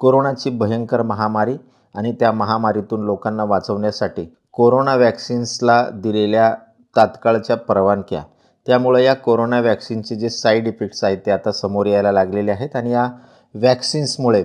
कोरोनाची भयंकर महामारी आणि त्या महामारीतून लोकांना वाचवण्यासाठी कोरोना वॅक्सिन्सला दिलेल्या तात्काळच्या परवानग्या. त्यामुळे या कोरोना वॅक्सिनचे जे साईड इफेक्ट्स आहेत ते आता समोर यायला लागलेले आहेत आणि या वॅक्सिन्समुळे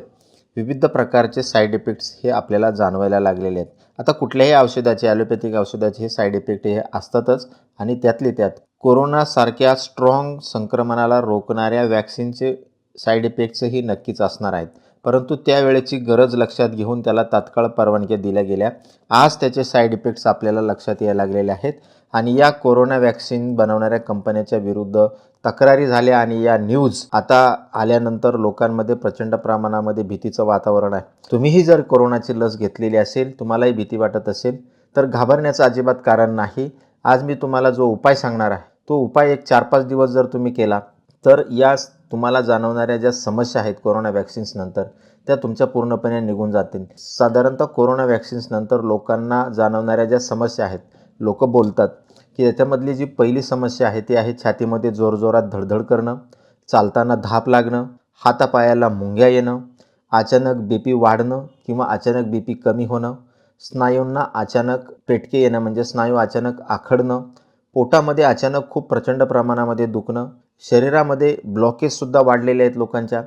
विविध प्रकारचे साईड इफेक्ट्स हे आपल्याला जाणवायला लागलेले आहेत. आता कुठल्याही औषधाचे ॲलोपॅथिक औषधाचे हे साईड इफेक्ट हे असतातच आणि त्यातले त्यात कोरोनासारख्या स्ट्रॉंग संक्रमणाला रोखणाऱ्या वॅक्सिनचे साईड इफेक्ट्सही नक्कीच असणार आहेत. परंतु त्यावेळेची गरज लक्षात घेऊन त्याला तात्काळ परवानग्या दिल्या गेल्या. आज त्याचे साईड इफेक्ट्स आपल्याला लक्षात यायला लागलेले आहेत आणि या कोरोना वॅक्सिन बनवणाऱ्या कंपन्याच्या विरुद्ध तक्रारी झाल्या आणि या न्यूज आता आल्यानंतर लोकांमध्ये प्रचंड प्रमाणामध्ये भीतीचं वातावरण आहे. तुम्हीही जर कोरोनाची लस घेतलेली असेल तुम्हालाही भीती वाटत असेल तर घाबरण्याचं अजिबात कारण नाही. आज मी तुम्हाला जो उपाय सांगणार आहे तो उपाय एक चार पाच दिवस जर तुम्ही केला तर या तुम्हाला जाणवणाऱ्या ज्या समस्या आहेत कोरोना वॅक्सिन्सनंतर त्या तुमच्या पूर्णपणे निघून जातील. साधारणतः कोरोना वॅक्सिन्सनंतर लोकांना जाणवणाऱ्या ज्या समस्या आहेत लोक बोलतात की याच्यामधली जी पहिली समस्या आहे ती आहे छातीमध्ये जोरजोरात धडधड करणं चालताना धाप लागणं हातापायाला मुंग्या येणं अचानक बी पी वाढणं किंवा अचानक बी पी कमी होणं स्नायूंना अचानक पेटके येणं म्हणजे स्नायू अचानक आखडणं पोटामध्ये अचानक खूप प्रचंड प्रमाणामध्ये दुखणं शरीरामध्ये ब्लॉकेजसुद्धा वाढलेले आहेत लोकांच्या.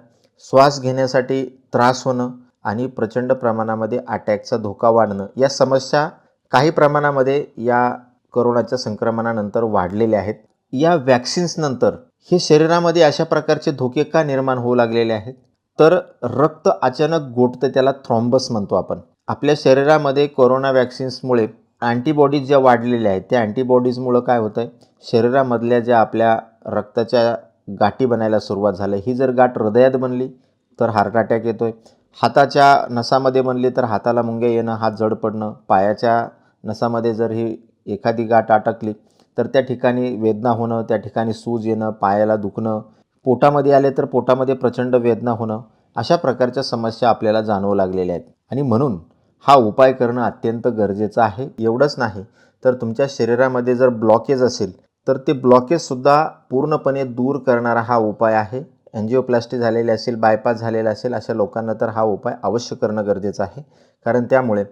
श्वास घेण्यासाठी त्रास होणं आणि प्रचंड प्रमाणामध्ये अटॅकचा धोका वाढणं या समस्या काही प्रमाणामध्ये या करोनाच्या संक्रमणानंतर वाढलेल्या आहेत. या वॅक्सिन्सनंतर हे शरीरामध्ये अशा प्रकारचे धोके का निर्माण होऊ लागलेले आहेत? तर रक्त अचानक गोठतं त्याला थ्रॉम्बस म्हणतो आपण. आपल्या शरीरामध्ये कोरोना वॅक्सिन्समुळे अँटीबॉडीज ज्या वाढलेल्या आहेत त्या अँटीबॉडीजमुळं काय होतं आहे शरीरामधल्या ज्या आपल्या रक्ताच्या गाठी बनायला सुरुवात झाली. ही जर गाठ हृदयात बनली तर हार्ट अटॅक येतो आहे हाताच्या नसामध्ये बनली तर हाताला मुंग्या येणं हात जड पडणं पायाच्या नसामध्ये जर ही एखादी गाठ अटकली तर त्या ठिकाणी वेदना होणं त्या ठिकाणी सूज येणं पायाला दुखणं पोटामध्ये आले तर पोटामध्ये प्रचंड वेदना होणं अशा प्रकारच्या समस्या आपल्याला जाणवू लागलेल्या आहेत. आणि म्हणून हा उपाय करणं अत्यंत गरजेचं आहे. एवढंच नाही तर तुमच्या शरीरामध्ये जर ब्लॉकेज असेल तर ते ब्लॉकेजसुद्धा पूर्णपणे दूर करणारा हा उपाय आहे. एन्जिओप्लास्टी झालेली असेल बायपास झालेला असेल अशा लोकांना तर हा उपाय अवश्य करणं गरजेचं आहे. कारण त्यामुळे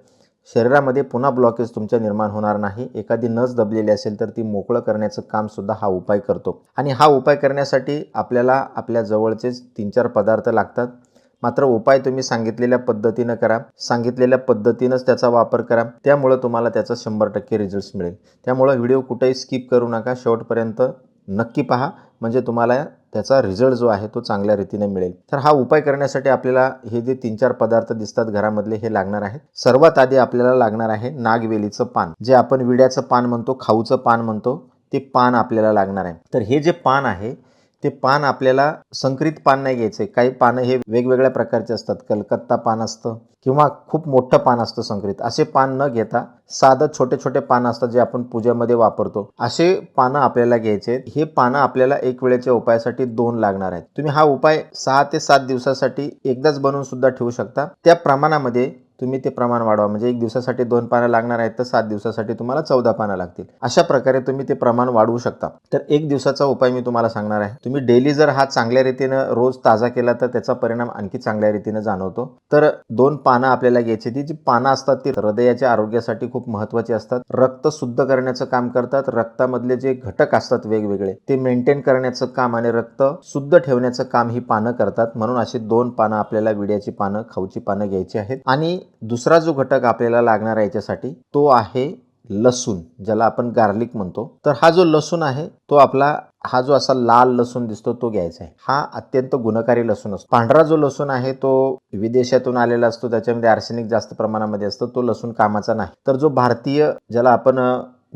शरीरामध्ये पुन्हा ब्लॉकेज तुमच्या निर्माण होणार नाही. एखादी नस दबलेली असेल तर ती मोकळं करण्याचं कामसुद्धा हा उपाय करतो. आणि हा उपाय करण्यासाठी आपल्याला आपल्या जवळचेच तीन चार पदार्थ लागतात. मात्र उपाय तुम्ही सांगितलेल्या पद्धतीनं करा. सांगितलेल्या पद्धतीनंच त्याचा वापर करा. त्यामुळं तुम्हाला त्याचा शंभर टक्के रिझल्ट्स मिळेल. त्यामुळं व्हिडिओ कुठेही स्किप करू नका. शेवटपर्यंत नक्की पहा. म्हणजे तुम्हाला त्याचा रिझल्ट जो आहे तो चांगल्या रीतीने मिळेल. तर हा उपाय करण्यासाठी आपल्याला हे जे तीन चार पदार्थ दिसतात घरामधले हे लागणार आहेत. सर्वात आधी आपल्याला लागणार आहे नागवेलीचं पान. जे आपण विड्याचं पान म्हणतो खाऊचं पान म्हणतो ते पान आपल्याला लागणार आहे. तर हे जे पान आहे ते पान आपल्याला संकरित पान नाही घ्यायचे. काही पानं हे वेगवेगळ्या प्रकारचे असतात. कलकत्ता पान असतं किंवा खूप मोठं पान असतं संकरित. असे पान न घेता साधं छोटे छोटे पानं असतात जे आपण पूजेमध्ये वापरतो. असे पानं आपल्याला घ्यायचे. आहेत हे पानं आपल्याला एक वेळेच्या उपायासाठी दोन लागणार आहेत. तुम्ही हा उपाय सहा ते सात दिवसासाठी एकदाच बनवून सुद्धा ठेवू शकता. त्या प्रमाणामध्ये तुम्ही ते प्रमाण वाढवा. म्हणजे एक दिवसासाठी दोन पानं लागणार आहेत तर सात दिवसासाठी तुम्हाला चौदा पानं लागतील. अशा प्रकारे तुम्ही ते प्रमाण वाढवू शकता. तर एक दिवसाचा उपाय मी तुम्हाला सांगणार आहे. तुम्ही डेली जर हा चांगल्या रीतीनं रोज ताजा केला तर त्याचा परिणाम आणखी चांगल्या रीतीनं जाणवतो. तर दोन पानं आपल्याला घ्यायची ती जी पानं असतात ती हृदयाच्या आरोग्यासाठी खूप महत्वाची असतात. रक्त शुद्ध करण्याचं काम करतात. रक्तामधले जे घटक असतात वेगवेगळे ते मेंटेन करण्याचं काम आणि रक्त शुद्ध ठेवण्याचं काम ही पानं करतात. म्हणून अशी दोन पानं आपल्याला विड्याची पानं खाऊची पानं घ्यायची आहेत. आणि दुसरा जो घटक आपल्याला लागणार आहे याच्यासाठी तो आहे लसूण ज्याला आपण गार्लिक म्हणतो. तर हा जो लसूण आहे तो आपला हा जो असा लाल लसूण दिसतो तो घ्यायचा आहे. हा अत्यंत गुणकारी लसूण असतो. पांढरा जो लसूण आहे तो विदेशातून आलेला असतो त्याच्यामध्ये आर्सेनिक जास्त प्रमाणामध्ये असतो तो लसूण कामाचा नाही. तर जो भारतीय ज्याला आपण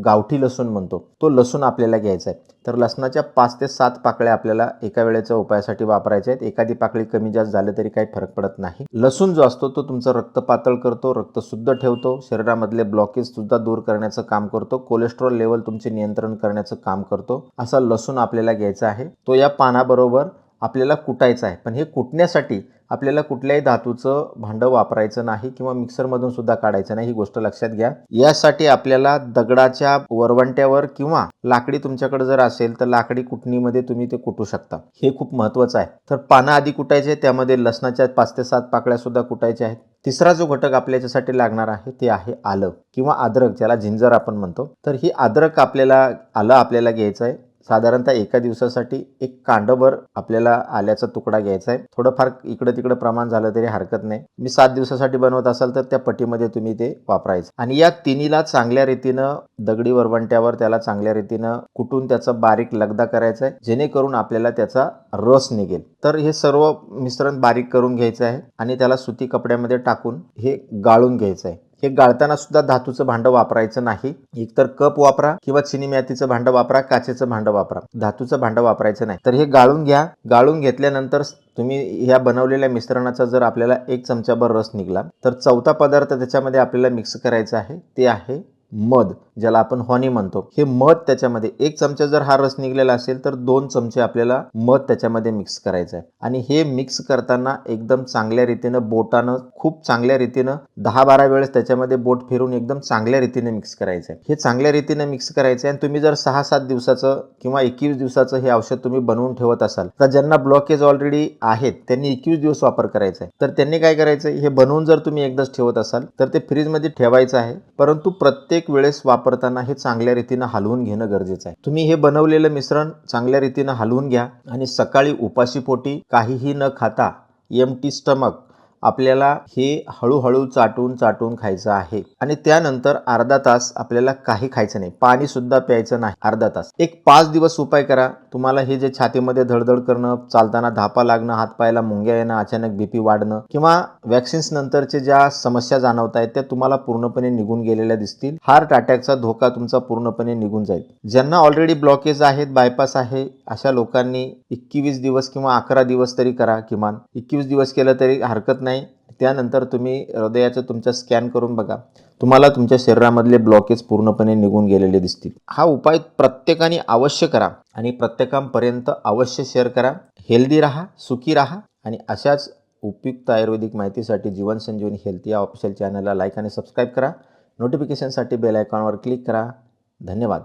गावठी लसूण म्हणतो. तो लसूण आपल्याला घ्यायचा आहे. तर लसणाच्या पाच ते सात पाकळ्या आपल्याला एका वेळेच्या उपायासाठी वापरायच्या आहेत. एखादी पाकळी कमी जास्त झालं तरी काही फरक पडत नाही. लसूण जो असतो तो तुमचं रक्त पातळ करतो रक्त शुद्ध ठेवतो. शरीरामधले ब्लॉकेज सुद्धा दूर करण्याचं काम करतो. कोलेस्ट्रॉल लेवल तुमचे नियंत्रण करण्याचं काम करतो. असा लसूण आपल्याला घ्यायचा आहे. तो या पानाबरोबर आपल्याला कुटायचं आहे. पण हे कुटण्यासाठी आपल्याला कुठल्याही धातूचं भांडं वापरायचं नाही किंवा मिक्सरमधून सुद्धा काढायचं नाही ही गोष्ट लक्षात घ्या. यासाठी आपल्याला दगडाच्या वरवंट्यावर किंवा लाकडी तुमच्याकडे जर असेल तर लाकडी कुटणीमध्ये तुम्ही ते कुटू शकता. हे खूप महत्त्वाचं आहे. तर पानं आधी कुटायचे त्यामध्ये लसणाच्या पाच ते सात पाकळ्या सुद्धा कुटायच्या आहेत. तिसरा जो घटक आपल्या याच्यासाठी लागणार आहे ते आहे आलं किंवा अद्रक ज्याला जिंजर आपण म्हणतो. तर ही अद्रक आपल्याला आलं आपल्याला घ्यायचं आहे. साधारणतः एका दिवसासाठी एक कांडभर आपल्याला आल्याचा तुकडा घ्यायचा आहे. थोडंफार इकडं तिकडं प्रमाण झालं तरी हरकत नाही. मी सात दिवसासाठी बनवत असाल तर त्या पटीमध्ये तुम्ही ते वापरायचं. आणि या तिन्हीला चांगल्या रीतीनं दगडी वरवंट्यावर त्याला चांगल्या रीतीनं कुटून त्याचा बारीक लगदा करायचा आहे. जेणेकरून आपल्याला त्याचा रस निघेल. तर हे सर्व मिश्रण बारीक करून घ्यायचं आहे आणि त्याला सुती कपड्यामध्ये टाकून हे गाळून घ्यायचं आहे. हे गाळताना सुद्धा धातूचं भांडं वापरायचं नाही. एकतर कप वापरा किंवा चिनी मातीचं भांडं वापरा काचेचं भांडं वापरा. धातूचं भांडं वापरायचं नाही. तर हे गाळून घ्या. गाळून घेतल्यानंतर तुम्ही ह्या बनवलेल्या मिश्रणाचा जर आपल्याला एक चमचाभर रस निघाला तर चौथा पदार्थ त्याच्यामध्ये आपल्याला मिक्स करायचा आहे. ते आहे मध ज्याला आपण हॉनी म्हणतो हे मध त्याच्यामध्ये एक चमचा जर हा रस निघलेला असेल तर दोन चमचे आपल्याला मध त्याच्यामध्ये मिक्स करायचं आहे आणि हे मिक्स करताना एकदम चांगल्या रीतीनं बोटानं खूप चांगल्या रीतीनं दहा बारा वेळेस त्याच्यामध्ये बोट फिरून एकदम चांगल्या रीतीने मिक्स करायचं आहे हे चांगल्या रीतीने मिक्स करायचं आहे आणि तुम्ही जर सहा सात दिवसाचं किंवा एकवीस दिवसाचं हे औषध तुम्ही बनवून ठेवत असाल तर ज्यांना ब्लॉकेज ऑलरेडी आहेत त्यांनी एकवीस दिवस वापर करायचा आहे तर त्यांनी काय करायचं हे बनवून जर तुम्ही एकदाच ठेवत असाल तर ते फ्रीजमध्ये ठेवायचं आहे. परंतु प्रत्येक प्रत्येक वेळेस वापरताना हे चांगल्या रीतीनं हलवून घेणं गरजेचं आहे. तुम्ही हे बनवलेलं मिश्रण चांगल्या रीतीनं हलवून घ्या आणि सकाळी उपाशीपोटी काहीही न खाता एम टी स्टमक आपल्याला हे हळूहळू चाटून चाटून खायचं आहे. आणि त्यानंतर अर्धा तास आपल्याला काही खायचं नाही. पाणी सुद्धा प्यायचं नाही अर्धा तास. एक पाच दिवस उपाय करा. तुम्हाला हे जे छातीमध्ये धडधड करणं चालताना धापा लागणं हातपायाला मुंग्या येणं अचानक बीपी वाढणं किंवा वॅक्सिन्स नंतरचे ज्या समस्या जाणवत आहेत त्या तुम्हाला पूर्णपणे निघून गेलेल्या दिसतील. हार्ट अटॅकचा धोका तुमचा पूर्णपणे निघून जाईल. ज्यांना ऑलरेडी ब्लॉकेज आहेत बायपास आहे अशा लोकांनी एकवीस दिवस किंवा अकरा दिवस तरी करा किमान. एकवीस दिवस केलं तरी हरकत नाही त्यानंतर तुम्ही हृदयाचं तुमचा स्कॅन करून बघा. तुम्हाला तुमच्या शरीरामधले ब्लॉकेज पूर्णपणे निघून गेलेले दिसतील. हा उपाय प्रत्येकाने अवश्य करा आणि प्रत्येकापर्यंत अवश्य शेअर करा. हेल्दी राहा सुखी राहा आणि अशाच उपयुक्त आयुर्वेदिक माहितीसाठी जीवन संजीवनी हेल्थ या ऑफिशियल चॅनलला लाईक आणि सबस्क्राईब करा. नोटिफिकेशनसाठी बेल आयकॉनवर क्लिक करा. धन्यवाद.